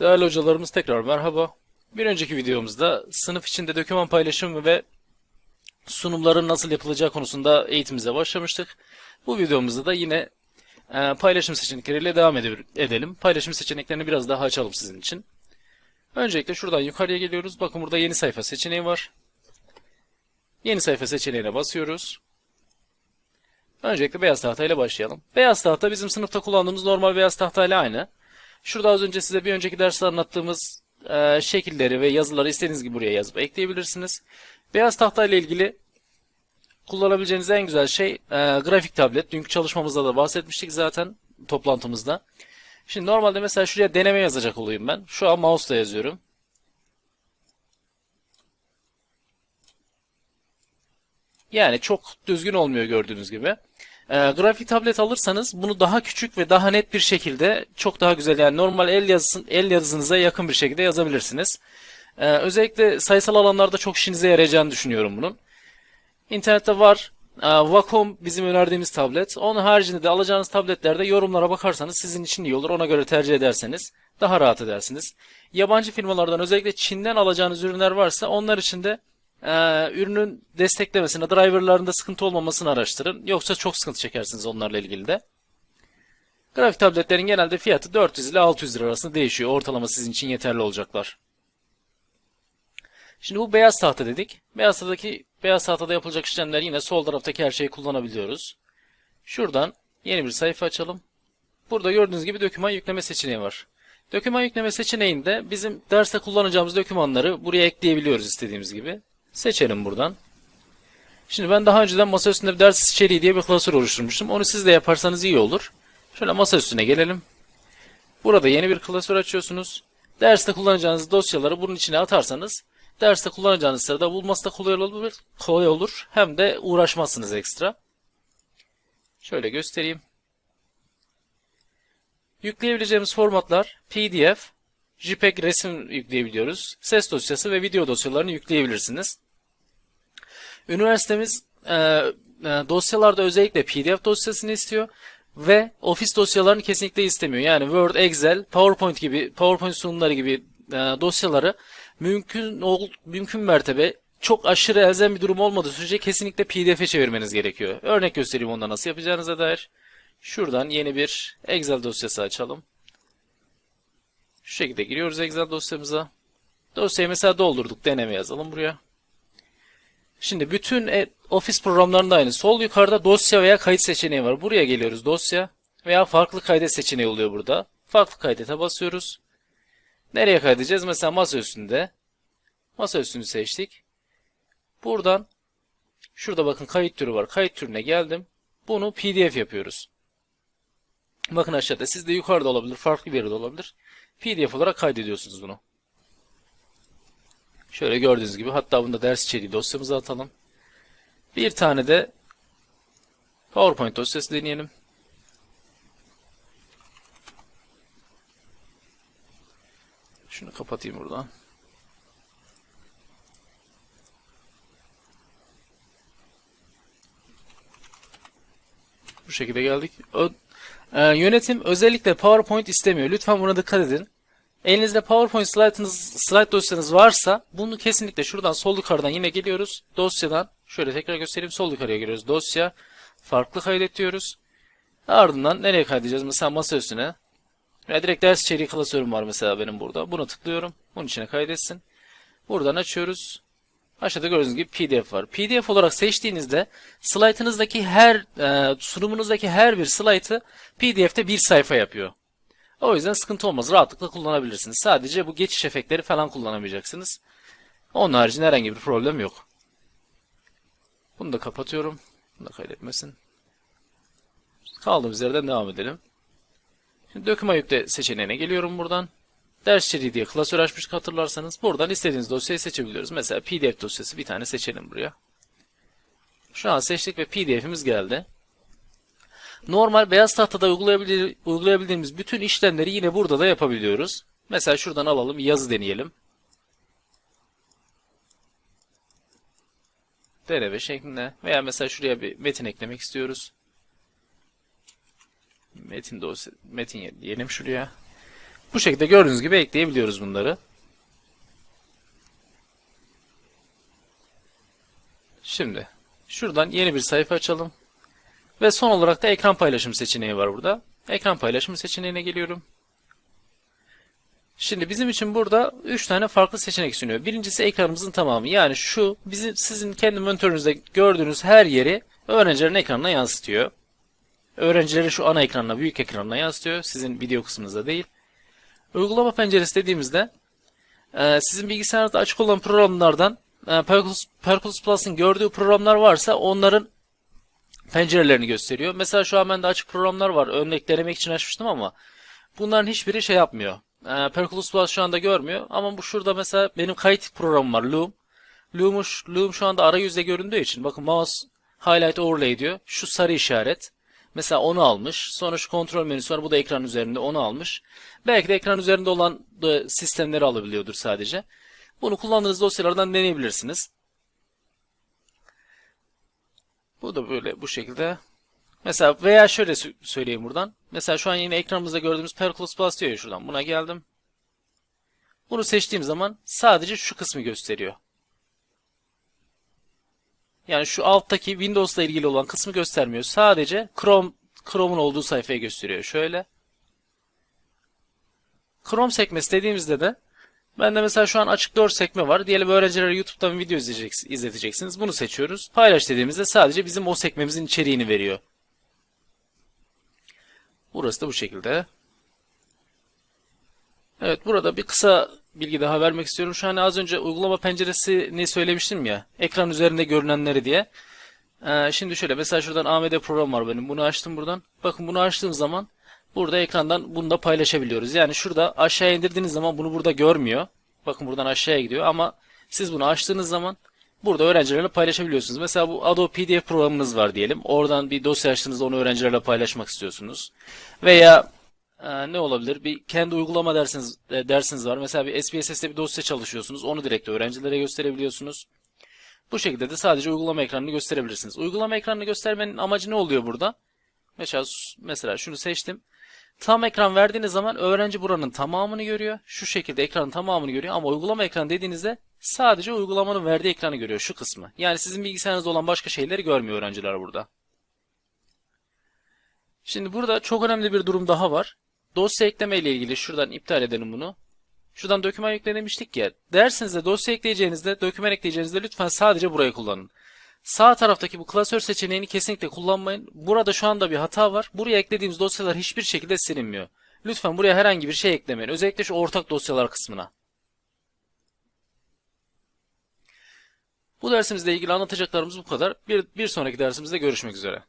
Değerli hocalarımız tekrar merhaba. Bir önceki videomuzda sınıf içinde doküman paylaşımı ve sunumların nasıl yapılacağı konusunda eğitimimize başlamıştık. Bu videomuzda da yine e, paylaşım seçenekleriyle devam ede- edelim. Paylaşım seçeneklerini biraz daha açalım sizin için. Öncelikle şuradan yukarıya geliyoruz. Bakın burada yeni sayfa seçeneği var. Yeni sayfa seçeneğine basıyoruz. Öncelikle beyaz tahtayla başlayalım. Beyaz tahta bizim sınıfta kullandığımız normal beyaz tahtayla aynı. Şurada az önce size bir önceki derste anlattığımız e, şekilleri ve yazıları istediğiniz gibi buraya yazıp ekleyebilirsiniz. Beyaz tahta ile ilgili kullanabileceğiniz en güzel şey e, grafik tablet. Dünkü çalışmamızda da bahsetmiştik zaten toplantımızda. Şimdi normalde mesela şuraya deneme yazacak olayım ben. Şu an mouse'la yazıyorum. Yani çok düzgün olmuyor gördüğünüz gibi. Ee, grafik tablet alırsanız bunu daha küçük ve daha net bir şekilde çok daha güzel yani normal el yazısın el yazınıza yakın bir şekilde yazabilirsiniz. Ee, özellikle sayısal alanlarda çok işinize yarayacağını düşünüyorum bunun. İnternette var. Ee, Wacom bizim önerdiğimiz tablet. Onun haricinde de alacağınız tabletlerde yorumlara bakarsanız sizin için iyi olur. Ona göre tercih ederseniz daha rahat edersiniz. Yabancı firmalardan özellikle Çin'den alacağınız ürünler varsa onlar için de e, ürünün desteklemesine, driverlarında sıkıntı olmamasını araştırın. Yoksa çok sıkıntı çekersiniz onlarla ilgili de. Grafik tabletlerin genelde fiyatı 400 ile 600 lira arasında değişiyor. Ortalama sizin için yeterli olacaklar. Şimdi bu beyaz tahta dedik. Beyaz tahtadaki beyaz tahtada yapılacak işlemler yine sol taraftaki her şeyi kullanabiliyoruz. Şuradan yeni bir sayfa açalım. Burada gördüğünüz gibi doküman yükleme seçeneği var. Doküman yükleme seçeneğinde bizim derste kullanacağımız dokümanları buraya ekleyebiliyoruz istediğimiz gibi. Seçelim buradan. Şimdi ben daha önceden masa üstünde bir ders içeriği diye bir klasör oluşturmuştum. Onu siz de yaparsanız iyi olur. Şöyle masa üstüne gelelim. Burada yeni bir klasör açıyorsunuz. Derste kullanacağınız dosyaları bunun içine atarsanız derste kullanacağınız sırada bulması da kolay olur, kolay olur. Hem de uğraşmazsınız ekstra. Şöyle göstereyim. Yükleyebileceğimiz formatlar PDF, JPEG resim yükleyebiliyoruz. Ses dosyası ve video dosyalarını yükleyebilirsiniz. Üniversitemiz e, e, dosyalarda özellikle PDF dosyasını istiyor ve Office dosyalarını kesinlikle istemiyor. Yani Word, Excel, PowerPoint gibi PowerPoint sunumları gibi e, dosyaları mümkün ol, mümkün mertebe çok aşırı elzem bir durum olmadığı sürece kesinlikle PDF'e çevirmeniz gerekiyor. Örnek göstereyim onda nasıl yapacağınıza dair. Şuradan yeni bir Excel dosyası açalım. Şu şekilde giriyoruz Excel dosyamıza. Dosyayı mesela doldurduk. Deneme yazalım buraya. Şimdi bütün e- Office programlarında aynı. Sol yukarıda dosya veya kayıt seçeneği var. Buraya geliyoruz dosya veya farklı kaydet seçeneği oluyor burada. Farklı kaydete basıyoruz. Nereye kaydedeceğiz? Mesela masa üstünde. Masa üstünü seçtik. Buradan şurada bakın kayıt türü var. Kayıt türüne geldim. Bunu PDF yapıyoruz. Bakın aşağıda sizde yukarıda olabilir, farklı bir yerde olabilir. PDF olarak kaydediyorsunuz bunu. Şöyle gördüğünüz gibi hatta bunda ders içeriği dosyamızı atalım. Bir tane de PowerPoint dosyası deneyelim. Şunu kapatayım buradan. Bu şekilde geldik. Ee, yönetim özellikle PowerPoint istemiyor. Lütfen buna dikkat edin. Elinizde PowerPoint slide'ınız, slide dosyanız varsa bunu kesinlikle şuradan sol yukarıdan yine geliyoruz. Dosyadan şöyle tekrar göstereyim. Sol yukarıya geliyoruz. Dosya farklı kaydet diyoruz. Ardından nereye kaydedeceğiz? Mesela masa üstüne. Veya direkt ders içeriği klasörüm var mesela benim burada. Bunu tıklıyorum. Bunun içine kaydetsin. Buradan açıyoruz. Aşağıda gördüğünüz gibi PDF var. PDF olarak seçtiğinizde slaytınızdaki her, e, sunumunuzdaki her bir slaytı PDF'te bir sayfa yapıyor. O yüzden sıkıntı olmaz. Rahatlıkla kullanabilirsiniz. Sadece bu geçiş efektleri falan kullanamayacaksınız. Onun haricinde herhangi bir problem yok. Bunu da kapatıyorum. Bunu da kaydetmesin. Kaldığımız yerden devam edelim. Şimdi döküman yükle seçeneğine geliyorum buradan. Ders içeriği diye klasör açmıştık hatırlarsanız. Buradan istediğiniz dosyayı seçebiliyoruz. Mesela PDF dosyası bir tane seçelim buraya. Şu an seçtik ve PDF'imiz geldi. Normal beyaz tahtada uygulayabil- uygulayabildiğimiz bütün işlemleri yine burada da yapabiliyoruz. Mesela şuradan alalım yazı deneyelim. Deneme şeklinde veya mesela şuraya bir metin eklemek istiyoruz. Metin dosya, metin diyelim şuraya. Bu şekilde gördüğünüz gibi ekleyebiliyoruz bunları. Şimdi şuradan yeni bir sayfa açalım. Ve son olarak da ekran paylaşım seçeneği var burada. Ekran paylaşımı seçeneğine geliyorum. Şimdi bizim için burada 3 tane farklı seçenek sunuyor. Birincisi ekranımızın tamamı. Yani şu bizim sizin kendi monitörünüzde gördüğünüz her yeri öğrencilerin ekranına yansıtıyor. Öğrencileri şu ana ekranına, büyük ekranına yansıtıyor. Sizin video kısmınızda değil. Uygulama penceresi dediğimizde e, sizin bilgisayarınızda açık olan programlardan e, Perculus, Plus'ın gördüğü programlar varsa onların pencerelerini gösteriyor. Mesela şu an bende açık programlar var. Örnek denemek için açmıştım ama bunların hiçbiri şey yapmıyor. E, Perculus Plus şu anda görmüyor. Ama bu şurada mesela benim kayıt programım var. Loom. Loom, Loom şu anda arayüzde göründüğü için bakın mouse highlight overlay diyor. Şu sarı işaret. Mesela onu almış. Sonra şu kontrol menüsü var. Bu da ekran üzerinde onu almış. Belki de ekran üzerinde olan da sistemleri alabiliyordur sadece. Bunu kullandığınız dosyalardan deneyebilirsiniz. Bu da böyle bu şekilde. Mesela veya şöyle sö- söyleyeyim buradan. Mesela şu an yine ekranımızda gördüğümüz Perculus Plus diyor ya şuradan. Buna geldim. Bunu seçtiğim zaman sadece şu kısmı gösteriyor. Yani şu alttaki Windows'la ilgili olan kısmı göstermiyor. Sadece Chrome Chrome'un olduğu sayfayı gösteriyor. Şöyle. Chrome sekmesi dediğimizde de ben de mesela şu an açık 4 sekme var. Diyelim öğrencilere YouTube'dan video izleteceksiniz. Bunu seçiyoruz. Paylaş dediğimizde sadece bizim o sekmemizin içeriğini veriyor. Burası da bu şekilde. Evet burada bir kısa bilgi daha vermek istiyorum. Şu an az önce uygulama penceresini söylemiştim ya. Ekran üzerinde görünenleri diye. Ee, şimdi şöyle mesela şuradan AMD program var benim. Bunu açtım buradan. Bakın bunu açtığım zaman burada ekrandan bunu da paylaşabiliyoruz. Yani şurada aşağıya indirdiğiniz zaman bunu burada görmüyor. Bakın buradan aşağıya gidiyor ama siz bunu açtığınız zaman burada öğrencilerle paylaşabiliyorsunuz. Mesela bu Adobe PDF programınız var diyelim. Oradan bir dosya açtığınızda onu öğrencilerle paylaşmak istiyorsunuz. Veya ee, ne olabilir? Bir kendi uygulama dersiniz e, dersiniz var. Mesela bir SPSS'te bir dosya çalışıyorsunuz. Onu direkt öğrencilere gösterebiliyorsunuz. Bu şekilde de sadece uygulama ekranını gösterebilirsiniz. Uygulama ekranını göstermenin amacı ne oluyor burada? Mesela mesela şunu seçtim. Tam ekran verdiğiniz zaman öğrenci buranın tamamını görüyor. Şu şekilde ekranın tamamını görüyor ama uygulama ekranı dediğinizde sadece uygulamanın verdiği ekranı görüyor şu kısmı. Yani sizin bilgisayarınızda olan başka şeyleri görmüyor öğrenciler burada. Şimdi burada çok önemli bir durum daha var. Dosya ekleme ile ilgili şuradan iptal edelim bunu. Şuradan doküman yükle demiştik ya. Dersinizde dosya ekleyeceğinizde, doküman ekleyeceğinizde lütfen sadece burayı kullanın. Sağ taraftaki bu klasör seçeneğini kesinlikle kullanmayın. Burada şu anda bir hata var. Buraya eklediğimiz dosyalar hiçbir şekilde silinmiyor. Lütfen buraya herhangi bir şey eklemeyin. Özellikle şu ortak dosyalar kısmına. Bu dersimizle ilgili anlatacaklarımız bu kadar. Bir, bir sonraki dersimizde görüşmek üzere.